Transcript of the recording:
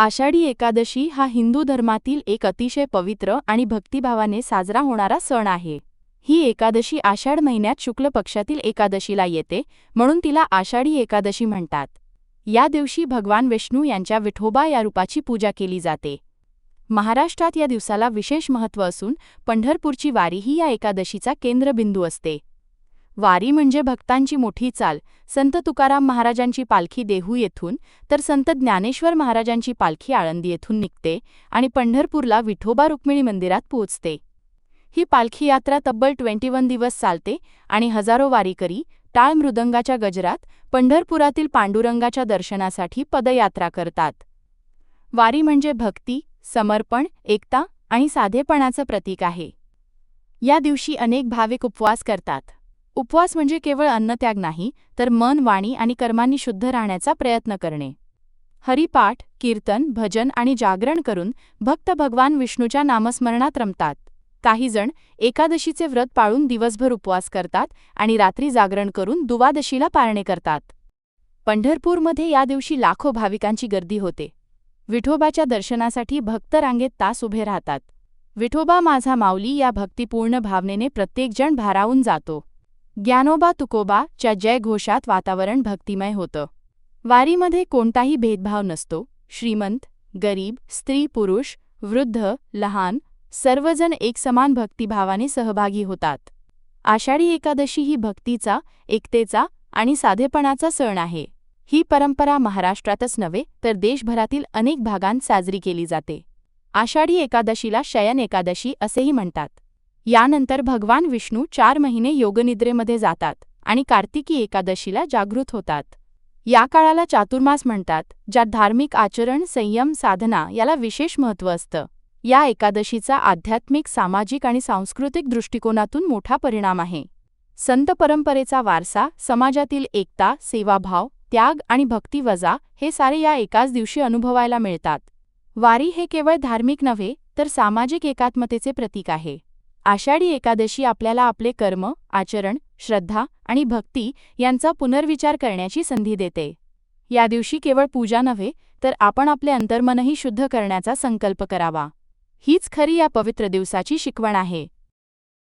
आषाढी एकादशी हा हिंदू धर्मातील एक अतिशय पवित्र आणि भक्तिभावाने साजरा होणारा सण आहे. ही एकादशी आषाढ महिन्यात शुक्ल पक्षातील एकादशीला येते म्हणून तिला आषाढी एकादशी म्हणतात. या दिवशी भगवान विष्णू यांच्या विठोबा या रूपाची पूजा केली जाते. महाराष्ट्रात या दिवसाला विशेष महत्त्व असून पंढरपूरची वारी ही या एकादशीचा केंद्रबिंदू असते. वारी म्हणजे भक्तांची मोठी चाल. संत तुकाराम महाराजांची पालखी देहू येथून तर संत ज्ञानेश्वर महाराजांची पालखी आळंदी येथून निघते आणि पंढरपूरला विठोबा रुक्मिणी मंदिरात पोहोचते. ही पालखी यात्रा तब्बल ट्वेंटी वन दिवस चालते आणि हजारो वारीकरी टाळ मृदंगाच्या गजरात पंढरपुरातील पांडुरंगाच्या दर्शनासाठी पदयात्रा करतात. वारी म्हणजे भक्ती समर्पण एकता आणि साधेपणाचं प्रतीक आहे. या दिवशी अनेक भाविक उपवास करतात. उपवास म्हणजे केवळ अन्नत्याग नाही तर मन वाणी आणि कर्मांनी शुद्ध राहण्याचा प्रयत्न करणे. हरिपाठ कीर्तन भजन आणि जागरण करून भक्त भगवान विष्णूच्या नामस्मरणात रमतात. काहीजण एकादशीचे व्रत पाळून दिवसभर उपवास करतात आणि रात्री जागरण करून दुवादशीला पारणे करतात. पंढरपूरमध्ये या दिवशी लाखो भाविकांची गर्दी होते. विठोबाच्या दर्शनासाठी भक्त रांगेत तास उभे राहतात. विठोबा माझा माऊली या भक्तिपूर्ण भावनेने प्रत्येकजण भारावून जातो. ज्ञानोबा तुकोबा च्या जयघोषात वातावरण भक्तिमय होतं. वारीमध्ये कोणताही भेदभाव नसतो. श्रीमंत गरीब स्त्री पुरुष वृद्ध लहान सर्वजण एकसमान भक्तिभावाने सहभागी होतात. आषाढी एकादशी ही भक्तीचा एकतेचा आणि साधेपणाचा सण आहे. ही परंपरा महाराष्ट्रातच नव्हे तर देशभरातील अनेक भागांत साजरी केली जाते. आषाढी एकादशीला शयन एकादशी असेही म्हणतात. यानंतर भगवान विष्णू चार महिने योगनिद्रेमध्ये जातात आणि कार्तिकी एकादशीला जागृत होतात. या काळाला चातुर्मास म्हणतात ज्यात धार्मिक आचरण संयम साधना याला विशेष महत्त्व असतं. या एकादशीचा आध्यात्मिक सामाजिक आणि सांस्कृतिक दृष्टिकोनातून मोठा परिणाम आहे. संत परंपरेचा वारसा समाजातील एकता सेवाभाव त्याग आणि भक्ती वजा हे सारे या एकाच दिवशी अनुभवायला मिळतात. वारी हे केवळ धार्मिक नव्हे तर सामाजिक एकात्मतेचे प्रतीक आहे. आषाढी एकादशी आपल्याला आपले कर्म आचरण श्रद्धा आणि भक्ती यांचा पुनर्विचार करण्याची संधी देते. या दिवशी केवळ पूजा नव्हे तर आपण आपले अंतर्मनही शुद्ध करण्याचा संकल्प करावा. हीच खरी या पवित्र दिवसाची शिकवण आहे.